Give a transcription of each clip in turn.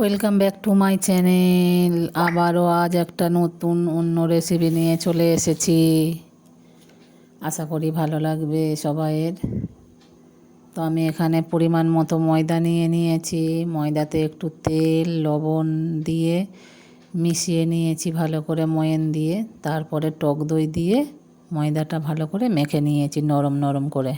Welcome back to my channel আবারও আজ একটা নতুন, অন্য রেসিপি নিয়ে চলে এসেছি। আশা করি ভালো লাগবে সবাইয়ের। তো আমি এখানে পরিমাণ মতো ময়দা নিয়ে নিয়েছি। ময়দাতে একটু তেল, লবণ দিয়ে মিশিয়ে নিয়েছি ভালো করে ময়েন দিয়ে। তারপরে টক দই দিয়ে ময়দাটা ভালো করে মেখে নিয়েছি নরম নরম করে।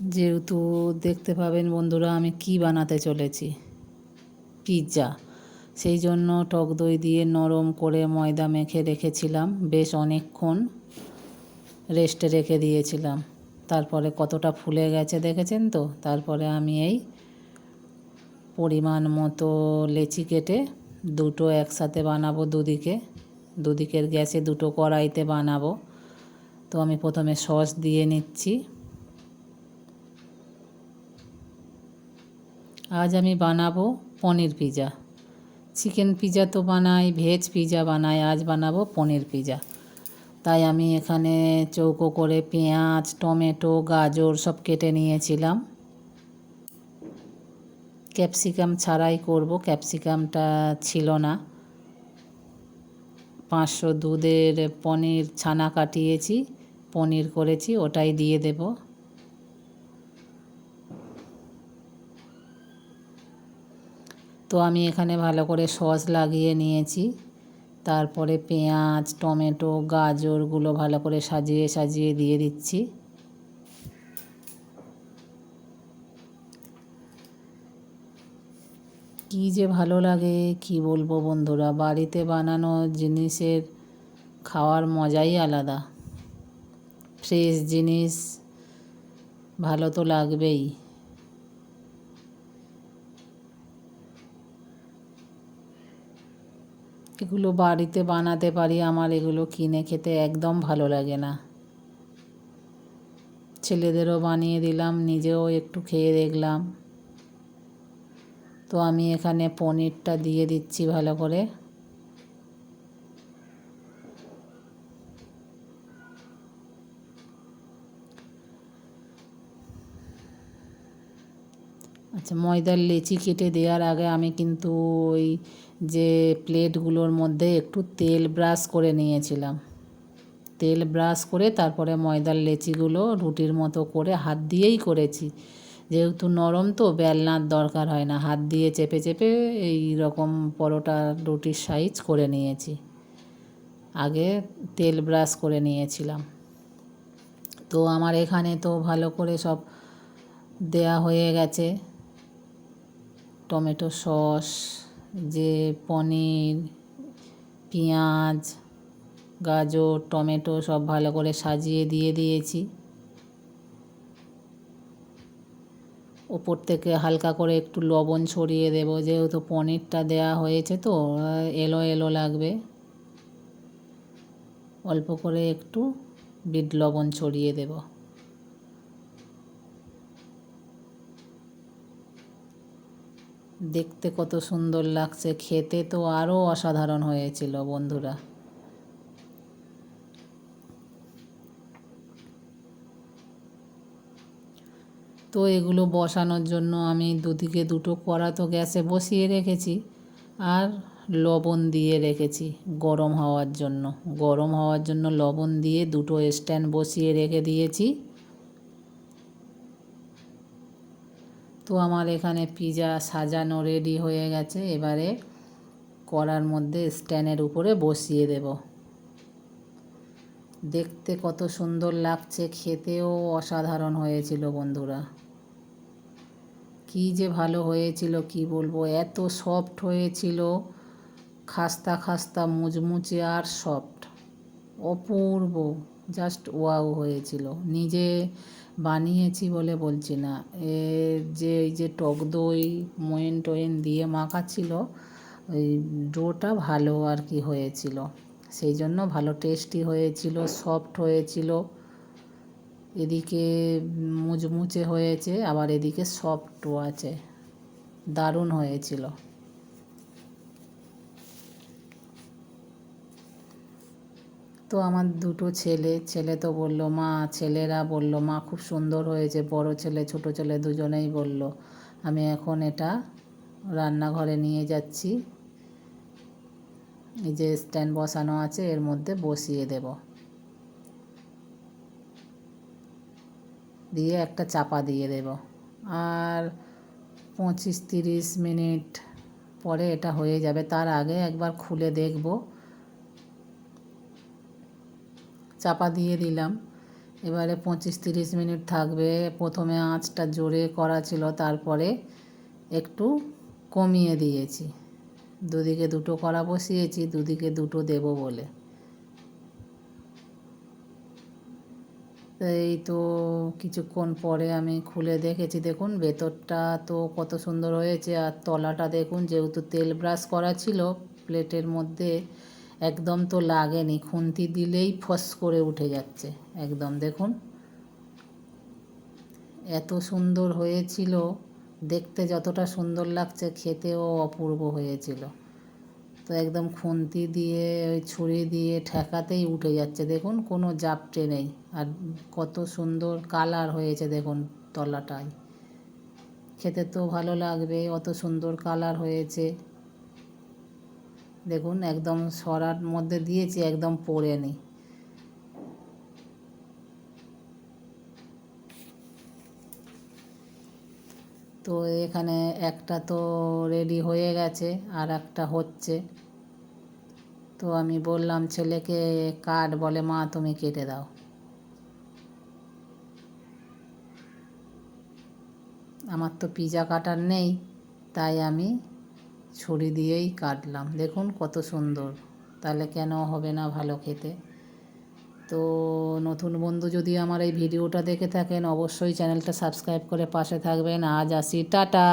যেহেতু দেখতে পাবেন বন্ধুরা আমি কি বানাতে চলেছি। পিৎজা। সেই জন্য টক দই দিয়ে নরম করে ময়দা মেখে রেখেছিলাম, বেশ অনেকক্ষণ রেস্টে রেখে দিয়েছিলাম। তারপরে কতটা ফুলে গেছে দেখেছেন তো? তারপরে আমি এই পরিমাণ মতো লেচি কেটে দুটো একসাথে বানাবো দুদিকে। দুদিকের গ্যাসে দুটো কড়াইতে বানাবো। তো আমি প্রথমে সস দিয়ে নিচ্ছি। আজ আমি বানাবো পনির পিজা। চিকেন পিজা তো বানাই, ভেজ পিজা বানাই, আজ বানাবো পনির পিজা। তাই আমি এখানে চৌকো করে পেঁয়াজ, টমেটো, গাজর সব কেটে নিয়েছিলাম। ক্যাপসিকাম ছাড়াই করব, ক্যাপসিকামটা ছিল না। পাঁচশো দুধের পনির ছানা কাটিয়েছি, পনির করেছি, ওটাই দিয়ে দেবো। তো আমি এখানে ভালো করে সস লাগিয়ে নিয়েছি। তারপরে পেঁয়াজ, টমেটো, গাজরগুলো ভালো করে সাজিয়ে সাজিয়ে দিয়ে দিচ্ছি। কি যে ভালো লাগে, কি বলব বন্ধুরা, বাড়িতে বানানো জিনিসের খাওয়ার মজাই আলাদা। ফ্রেশ জিনিস ভালো তো লাগবেই। এগুলো বাড়িতে বানাতে পারি, আমার এগুলো কিনে খেতে একদম ভালো লাগে না। ছেলেদেরও বানিয়ে দিলাম, নিজেও একটু খেয়ে দেখলাম। তো আমি এখানে পনিরটা দিয়ে দিচ্ছি ভালো করে। আচ্ছা ময়দার লেচি কেটে দেওয়ার আগে আমি কিন্তু ওই যে প্লেটগুলোর মধ্যে একটু তেল ব্রাশ করে নিয়েছিলাম। তেল ব্রাশ করে তারপরে ময়দার লেচিগুলো রুটির মতো করে হাত দিয়েই করেছি। যেহেতু নরম তো, বেলনার দরকার হয় না। হাত দিয়ে চেপে চেপে এই রকম পরোটা রুটির সাইজ করে নিয়েছি। আগে তেল ব্রাশ করে নিয়েছিলাম। তো আমার এখানে তো ভালো করে সব দেয়া হয়ে গেছে। টমেটো সস, যে পনির, পেঁয়াজ, গাজর, টমেটো সব ভালো করে সাজিয়ে দিয়ে দিয়েছি। ওপর থেকে হালকা করে একটু লবণ ছড়িয়ে দেবো, যেহেতু পনিরটা দেয়া হয়েছে তো, এলো এলো লাগবে। অল্প করে একটু বিট লবণ ছড়িয়ে দেবো। দেখতে কত সুন্দর লাগছে, খেতে তো আরও অসাধারণ হয়েছিল বন্ধুরা। তো এগুলো বসানোর জন্য আমি দুদিকে দুটো কড়া তো গ্যাসে বসিয়ে রেখেছি, আর লবণ দিয়ে রেখেছি গরম হওয়ার জন্য। গরম হওয়ার জন্য লবণ দিয়ে দুটো স্ট্যান্ড বসিয়ে রেখে দিয়েছি। তো আমার এখানে পিজা সাজানো রেডি হয়ে গেছে। এবারে কড়ার মধ্যে স্ট্যান্ডের উপরে বসিয়ে দেব। দেখতে কত সুন্দর লাগছে, খেতেও অসাধারণ হয়েছিল বন্ধুরা। কি যে ভালো হয়েছিল, কি বলব, এত সফট হয়েছিল। খাস্তা খাস্তা, মুচমুচে আর সফট অপূর্ব জাস্ট ওয়াও হয়েছিল। নিজে বানিয়েছি বলে বলছি না। এ যে, এই যে টক দই, ময়েন টয়েন দিয়ে মাখা ছিল ওই ডোটা ভালো আর কি হয়েছিল। সেই জন্য ভালো টেস্টি হয়েছিল সফট হয়েছিল। এদিকে মুচমুচে হয়েছে, আবার এদিকে সফটও আছে। দারুণ হয়েছিল। তো আমার দুটো ছেলে ছেলে তো বলল, মা, ছেলেরা বলল, মা খুব সুন্দর হয়েছে, বড় ছেলে, ছোট ছেলে দুজনেই বলল, আমি এখন এটা রান্নাঘরে নিয়ে যাচ্ছি, এই যে স্ট্যান্ড বসানো আছে, এর মধ্যে বসিয়ে দেব। দিয়ে একটা চাপা দিয়ে দেব। আর পঁচিশ তিরিশ মিনিট পরে এটা হয়ে যাবে, তার আগে একবার খুলে দেখব চাপা দিয়ে দিলাম। এবারে পঁচিশ তিরিশ মিনিট থাকবে। প্রথমে আঁচটা জোরে করা ছিল, তারপরে একটু কমিয়ে দিয়েছি। দুদিকে দুটো কড়া বসিয়েছি, দুদিকে দুটো দেব বলে। এই তো কিছুক্ষণ পরে আমি খুলে দেখেছি, দেখুন ভেতরটা তো কত সুন্দর হয়েছে। আর তলাটা দেখুন, যেহেতু তেল ব্রাশ করা ছিল প্লেটের মধ্যে একদম তো লাগেনি, খুন্তি দিলেই ফস করে উঠে যাচ্ছে, একদম। দেখুন, এত সুন্দর হয়েছিল, দেখতে যতটা সুন্দর লাগছে, খেতেও অপূর্ব হয়েছিল। তো একদম খুন্তি দিয়ে, ওই ছুরি দিয়ে ঠেকাতেই উঠে যাচ্ছে। দেখুন, কোনো জাপটে নেই, আর কত সুন্দর কালার হয়েছে, দেখুন, তলাটায়। খেতে তো ভালো লাগবে অত সুন্দর কালার হয়েছে। দেখুন, একদম সরার মধ্যে দিয়েছি, একদম পড়ে নি তো এখানে একটা তো রেডি হয়ে গেছে, আর একটা হচ্ছে। তো আমি বললাম, ছেলেকে কাট বলে, মা তুমি কেটে দাও। আমার তো পিজা কাটার নেই, তাই আমি ছুরি দিয়েই কাটলাম। দেখুন কত সুন্দর। তাহলে কেন হবে না ভালো খেতে? তো নতুন বন্ধু যদি আমার এই ভিডিওটা দেখে থাকেন, অবশ্যই চ্যানেলটা সাবস্ক্রাইব করে পাশে থাকবেন। আজ আসি। টাটা!